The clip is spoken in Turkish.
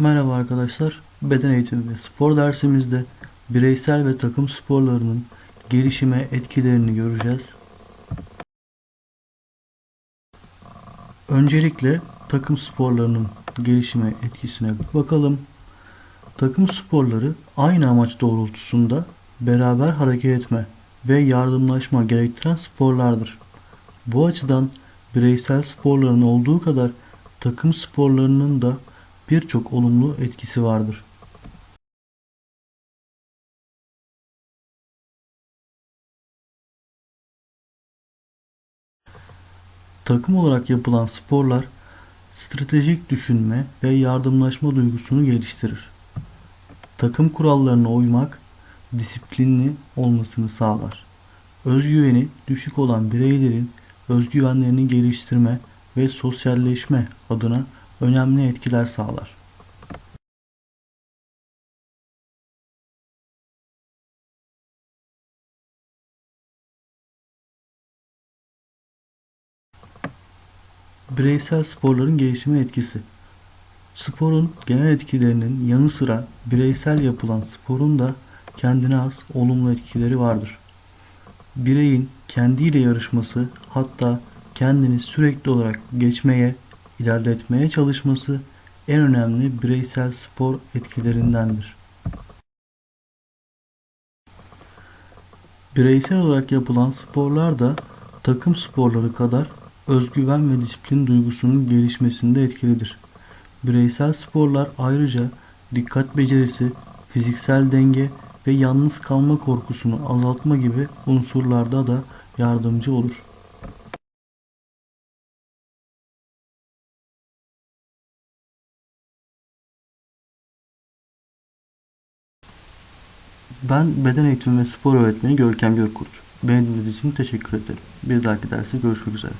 Merhaba arkadaşlar. Beden eğitimi ve spor dersimizde bireysel ve takım sporlarının gelişime etkilerini göreceğiz. Öncelikle takım sporlarının gelişime etkisine bakalım. Takım sporları aynı amaç doğrultusunda beraber hareket etme ve yardımlaşma gerektiren sporlardır. Bu açıdan bireysel sporların olduğu kadar takım sporlarının da birçok olumlu etkisi vardır. Takım olarak yapılan sporlar stratejik düşünme ve yardımlaşma duygusunu geliştirir. Takım kurallarına uymak disiplinli olmasını sağlar. Özgüveni düşük olan bireylerin özgüvenlerini geliştirme ve sosyalleşme adına önemli etkiler sağlar. Bireysel sporların gelişime etkisi. Sporun genel etkilerinin yanı sıra bireysel yapılan sporun da kendine has olumlu etkileri vardır. Bireyin kendiyle yarışması hatta kendini sürekli olarak geçmeye, ilerletmeye çalışması en önemli bireysel spor etkilerindendir. Bireysel olarak yapılan sporlar da takım sporları kadar özgüven ve disiplin duygusunun gelişmesinde etkilidir. Bireysel sporlar ayrıca dikkat becerisi, fiziksel denge ve yalnız kalma korkusunu azaltma gibi unsurlarda da yardımcı olur. Ben beden eğitimi ve spor öğretmeni Görkem Gökkurt. Beni dinlediğiniz için teşekkür ederim. Bir dahaki derste görüşmek üzere.